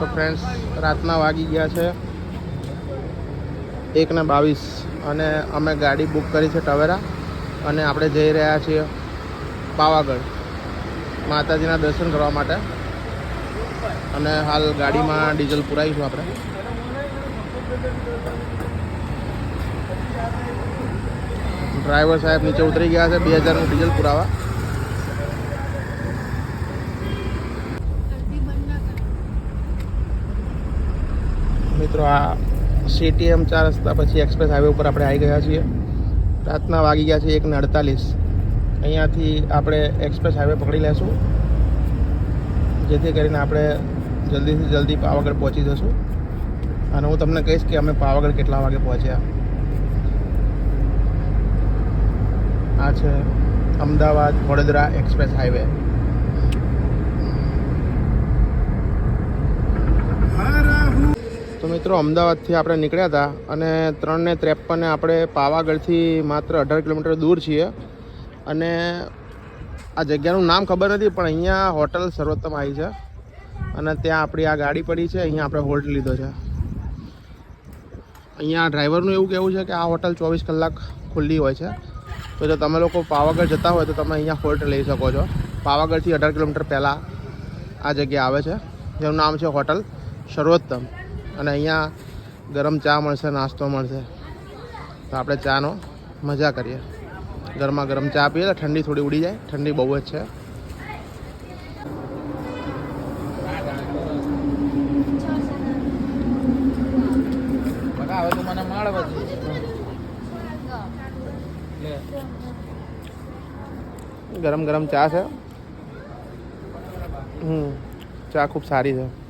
તો ફ્રેન્ડ્સ રાતના વાગી ગયા છે. એક ને બાવીસ. અને અમે ગાડી બુક કરી છે ટવેરા. અને આપણે જઈ રહ્યા છીએ પાવાગઢ. માતાજીના દર્શન કરવા માટે. અને હાલ ગાડીમાં ડીઝલ પુરાવીશું આપણે. ડ્રાઈવર સાહેબ નીચે ઉતરી ગયા છે. બે હજારનું ડીઝલ પુરાવા. મિત્રો આ સીટીએમ ચાર રસ્તા પછી એક્સપ્રેસ હાઈવે ઉપર આપણે આવી ગયા છીએ. રાતના વાગી ગયા છે એકને અડતાલીસ. અહીંયાથી આપણે એક્સપ્રેસ હાઈવે પકડી લેશું. જેથી કરીને આપણે જલ્દીથી જલ્દી પાવાગઢ પહોંચી જશું. અને હું તમને કહીશ કે અમે પાવાગઢ કેટલા વાગે પહોંચ્યા. આ છે અમદાવાદ વડોદરા એક્સપ્રેસ હાઈવે તો મિત્રો, અમદાવાદથી આપણે નીકળ્યા હતા અને ત્રણને ત્રેપને આપણે પાવાગઢથી માત્ર અઢાર કિલોમીટર દૂર છીએ. અને આ જગ્યાનું નામ ખબર નથી, પણ અહીંયા હોટલ સર્વોત્તમ આવી છે. અને ત્યાં આપણી આ ગાડી પડી છે, અહીંયા આપણે હોલ્ટ લીધો છે. અહીંયા ડ્રાઈવરનું એવું કહેવું છે કે આ હોટલ ચોવીસ કલાક ખુલ્લી હોય છે. તો જો તમે લોકો પાવાગઢ જતા હોય તો તમે અહીંયા હોલ્ટ લઈ શકો છો. પાવાગઢથી અઢાર કિલોમીટર પહેલાં આ જગ્યા આવે છે. જેનું નામ છે હોટલ સર્વોત્તમ. અને અહીંયા ગરમ ચા મળશે, નાસ્તો મળશે. તો આપણે ચાનો મજા કરીએ. ગરમા ગરમ ચા પીએ તો ઠંડી થોડી ઉડી જાય. ઠંડી બહુ જ છે. ગરમ ગરમ ચા છે. હમ, ચા ખૂબ સારી છે.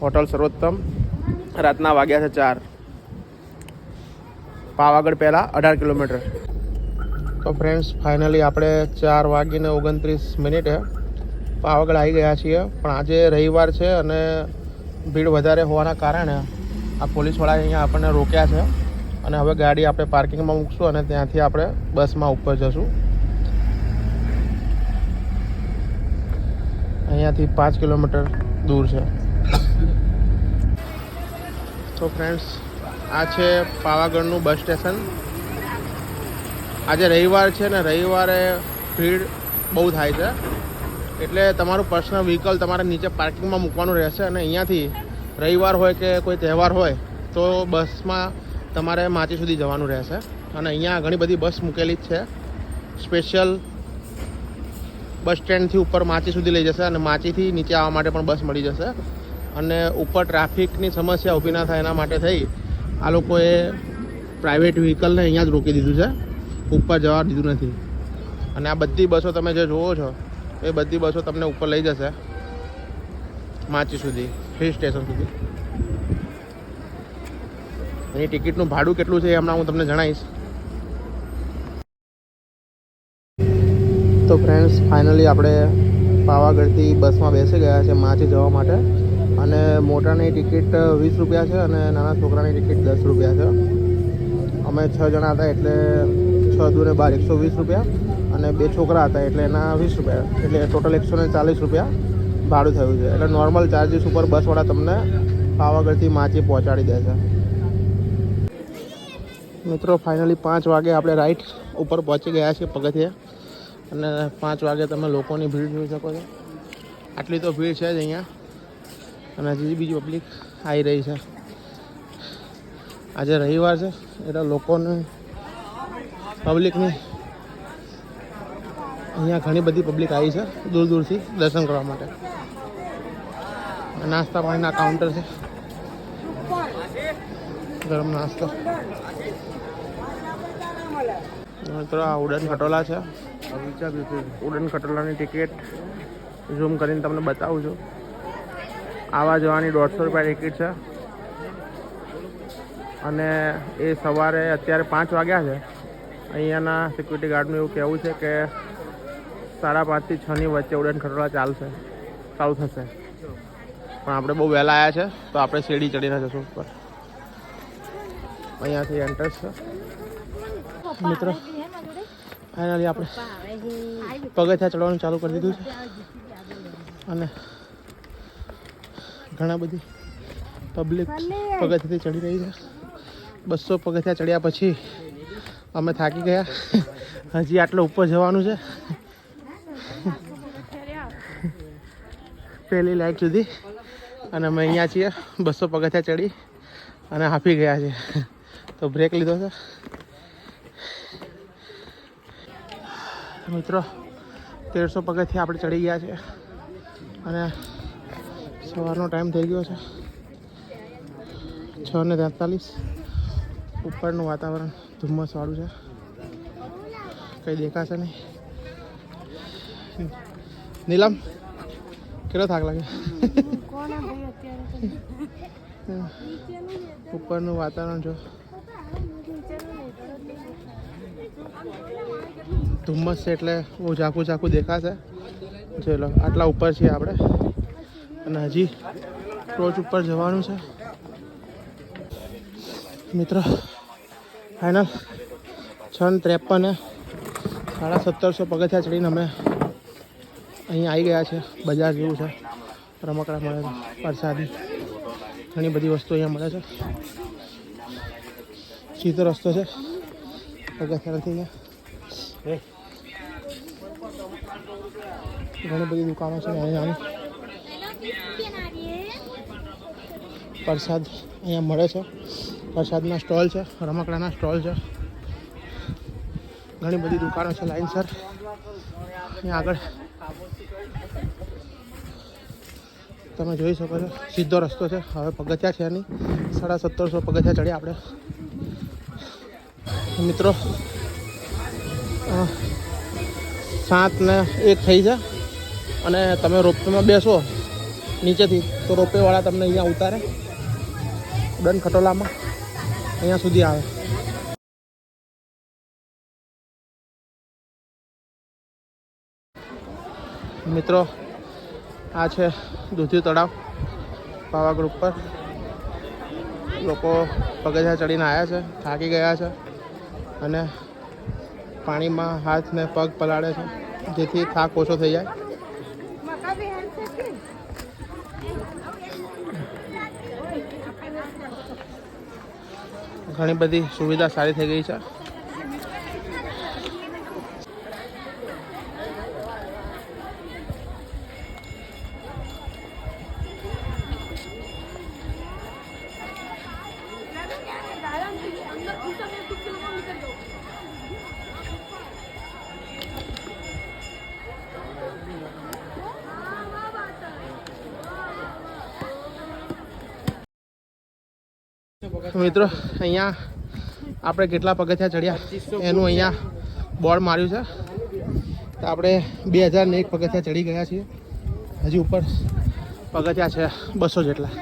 હોટલ સર્વોત્તમ. રાતના વાગ્યા છે ચાર. પાવાગઢ પહેલાં અઢાર કિલોમીટર. તો ફ્રેન્ડ્સ ફાઇનલી આપણે ચાર વાગીને ઓગણત્રીસ મિનિટે પાવાગઢ આવી ગયા છીએ. પણ આજે રવિવાર છે અને ભીડ વધારે હોવાના કારણે આ પોલીસવાળાએ અહીંયા આપણને રોક્યા છે. અને હવે ગાડી આપણે પાર્કિંગમાં મૂકશું અને ત્યાંથી આપણે બસમાં ઉપર જશું. અહીંયાથી પાંચ કિલોમીટર દૂર છે. તો ફ્રેન્ડ્સ આ છે પાવાગઢનું બસ સ્ટેશન. આજે રવિવાર છે ને રવિવારે ભીડ બહુ થાય છે. એટલે તમારું પર્સનલ વ્હીકલ તમારે નીચે પાર્કિંગમાં મૂકવાનું રહેશે અને અહીંયાથી રવિવાર હોય કે કોઈ તહેવાર હોય, તો બસમાં તમારે માચી સુધી જવાનું રહેશે. અને અહીંયા ઘણી બધી બસ મૂકેલી જ છે. સ્પેશિયલ બસ સ્ટેન્ડથી ઉપર માચી સુધી લઈ જશે અને માચીથી નીચે આવવા માટે પણ બસ મળી જશે. અને ઉપર ટ્રાફિકની સમસ્યા ઊભી ના થાય એના માટે થઈ આ લોકોએ પ્રાઇવેટ વ્હીકલને અહીંયા જ રોકી દીધું છે. ઉપર જવા દીધું નથી. અને આ બધી બસો તમે જે જુઓ છો, એ બધી બસો તમને ઉપર લઈ જશે. માચી સુધી, હિલ સ્ટેશન સુધી. એની ટિકિટનું ભાડું કેટલું છે એ હમણાં હું તમને જણાવીશ. તો ફ્રેન્ડ્સ ફાઇનલી આપણે પાવાગઢથી બસમાં બેસી ગયા છે માચી જવા માટે. અને મોટાની ટિકિટ વીસ રૂપિયા છે અને નાના છોકરાની ટિકિટ દસ રૂપિયા છે. અમે છ જણા હતા એટલે છ દૂરે બાર, એકસો વીસ રૂપિયા અને બે છોકરા હતા એટલે એના વીસ રૂપિયા. એટલે ટોટલ એકસો ને ચાલીસ રૂપિયા ભાડું થયું છે. એટલે નોર્મલ ચાર્જીસ ઉપર બસવાળા તમને પાવાગઢથી માચી પહોંચાડી દે છે. મિત્રો, ફાઇનલી પાંચ વાગે આપણે રાઈટ ઉપર પહોંચી ગયા છીએ પગથિયે. અને પાંચ વાગે તમે લોકોની ભીડ જોઈ શકો છો. આટલી તો ભીડ છે જ અહીંયા. અને હજી બીજી પબ્લિક આવી રહી છે. આજે રવિવાર છે એટલે લોકોને પબ્લિકની અહીંયા ઘણી બધી પબ્લિક આવી છે દૂર દૂરથી દર્શન કરવા માટે. નાસ્તા પાણીના કાઉન્ટર છે. ગરમ નાસ્તો. મિત્રો આ ઉડન ખટોલા છે. ઉડન ખટોલાની ટિકિટ ઝૂમ કરીને તમને બતાવું છું. આવા જવાની દોઢસો રૂપિયા ટિકિટ છે. અને એ સવારે અત્યારે પાંચ વાગ્યા છે. અહીંયાના સિક્યુરિટી ગાર્ડનું એવું કહેવું છે કે સાડા પાંચથી છની વચ્ચે ઉડન ખટોળા ચાલશે, ચાલુ થશે. પણ આપણે બહુ વહેલા આવ્યા છે, તો આપણે સીડી ચડીને જશું ઉપર. અહીંયાથી એન્ટ્રન્સ છે. મિત્રો, ફાઇનલી આપણે પગથિયા ચડવાનું ચાલુ કરી દીધું છે. અને ઘણા બધી પબ્લિક પગથિયાથી ચડી રહી છે. બસો પગથિયા ચડ્યા પછી અમે થાકી ગયા. હજી આટલો ઉપર જવાનું છે. પહેલી લાઈટ સુધી. અને અમે અહીંયા છીએ. બસો પગથિયા ચડી અને હાફી ગયા છે. તો બ્રેક લીધો છે. મિત્રો તેરસો પગથિયા આપણે ચડી ગયા છે. અને સવારનો ટાઈમ થઈ ગયો છે. છ ને તેતાલીસ. ઉપરનું વાતાવરણ ધુમ્મસવાળું છે. કંઈ દેખાશે નહીં. નીલમ, કેટલો થાક લાગે ઉપરનું વાતાવરણ જો. ધુમ્મસ છે એટલે બહુ ઝાકું ઝાકું દેખાશે. ચલો આટલા ઉપર છીએ આપણે. અને હજી ટોચ ઉપર જવાનું છે. મિત્રો ફાઇનલ છ ને ત્રેપન સાડા સત્તરસો પગથિયા ચડીને અમે અહીં આવી ગયા છે, બજાર જેવું છે, રમકડા મળે છે પ્રસાદી ઘણી બધી વસ્તુ અહીંયા મળે છે. સીધો રસ્તો છે, પગથિયા નથી અહીંયા. ઘણી બધી દુકાનો છે નાની પ્રસાદ અહીંયા મળે છે. પ્રસાદના સ્ટોલ છે, રમકડાના સ્ટોલ છે. ઘણી બધી દુકાનો છે લાઈનસર અહીંયા આગળ. તમે જોઈ શકો છો, સીધો રસ્તો છે. હવે પગથિયા છે નહીં. સાડા સત્તરસો પગથિયા ચડ્યા આપણે. મિત્રો સાત ને એક થઈ છે. અને તમે રોપવેમાં બેસો. નીચેથી તો રોપવેવાળા તમને અહીંયા ઉતારે. ડન ખટોલામાં. અહીંયા સુધી આવે. મિત્રો, આ છે દૂધી તળાવ પાવાગઢ ઉપર લોકો પગથિયા ચડીને આવ્યા છે, થાકી ગયા છે અને પાણીમાં હાથ ને પગ પલાળે છે, જેથી થાક ઓછો થઈ જાય. ઘણી બધી સુવિધા સારી થઈ ગઈ છે. મિત્રો, અહીંયા આપણે કેટલા પગથિયા ચડ્યા? એનું અહીંયા બોર્ડ માર્યું છે. તો આપણે બે હજાર ને એક પગથિયા ચડી ગયા છીએ. હજી ઉપર પગથિયા છે બસો જેટલા.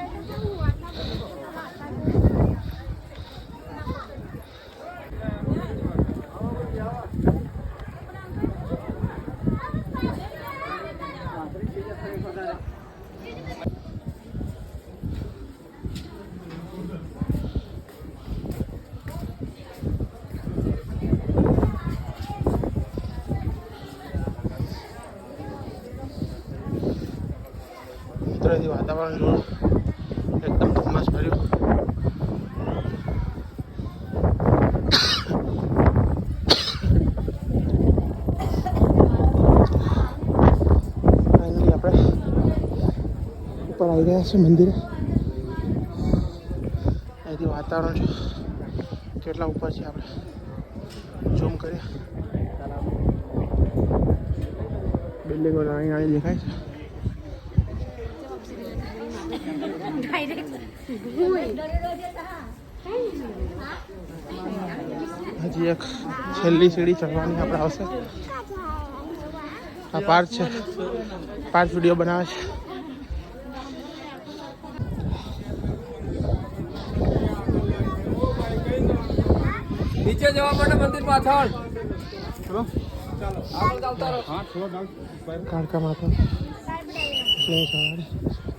અહીંથી વાતાવરણ જો એકદમ ધુમ્મસ ભર્યું. ઉપર આવી ગયા છે મંદિરે. અહીંથી વાતાવરણ જો કેટલા ઉપર છે આપણે? ઝૂમ કરીએ. બિલ્ડિંગો નાની નાની દેખાય છે. હજી એક છેલ્લી સીડી ચડવાની આપણે આવશે. આ પાર્ટ છે. પાર્ટ વીડિયો બનાવે છે. નીચે જવા માટે મંદિર પાછળ. આગળ ચાલતા રહો કાળકા માતા. સિંહ સવારી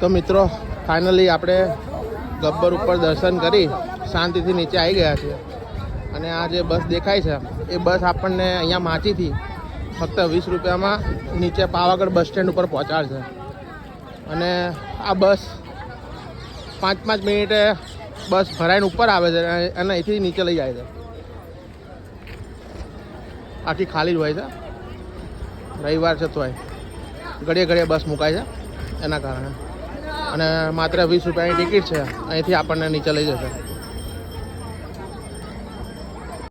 તો મિત્રો ફાઇનલી આપણે ગબ્બર ઉપર દર્શન કરી શાંતિથી નીચે આવી ગયા છીએ. અને આ જે બસ દેખાય છે, એ બસ આપણને અહીંયા માચીથી ફક્ત વીસ રૂપિયામાં નીચે પાવાગઢ બસ સ્ટેન્ડ ઉપર પહોંચાડશે. અને આ બસ પાંચ પાંચ મિનિટે બસ ભરાઈને ઉપર આવે છે અને અહીંથી નીચે લઈ જાય છે. આખી ખાલી જ હોય છે. રવિવાર છે તોય. ઘડીએ ઘડીએ બસ મુકાય છે, એના કારણે. અને માત્ર વીસ રૂપિયાની ટિકિટ છે. અહીંથી આપણને નીચે લઈ જશે.